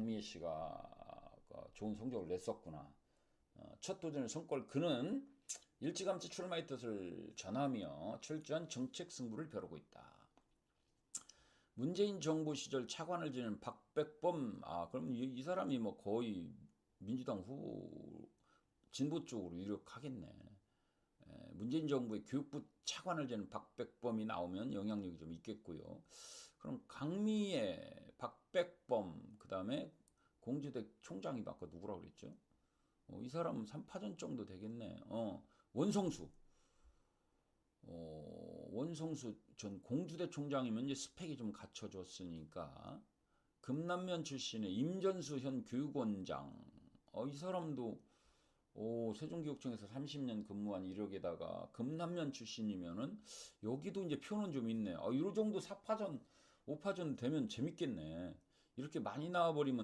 강미애 씨가 그 좋은 성적을 냈었구나. 어, 첫 도전의 성과를 그는 일찌감치 출마의 뜻을 전하며 철저한 정책 승부를 벼르고 있다. 문재인 정부 시절 차관을 지낸 박백범, 아, 그럼 이, 이 사람이 뭐 거의 민주당 후보, 진보 쪽으로 유력하겠네. 에, 문재인 정부의 교육부 차관을 지낸 박백범이 나오면 영향력이 좀 있겠고요. 그럼 그 다음에 공주대 총장이 아까 누구라고 그랬죠? 어, 이 사람은 3파전 정도 되겠네. 어, 원성수. 어, 원성수 전 공주대 총장이면 이제 스펙이 좀 갖춰졌으니까 금남면 출신의 임전수 현 교육원장. 어, 이 사람도 오, 세종교육청에서 30년 근무한 이력에다가 금남면 출신이면은 여기도 이제 표는 좀 있네. 어, 이 정도 4파전, 5파전 되면 재밌겠네. 이렇게 많이 나와버리면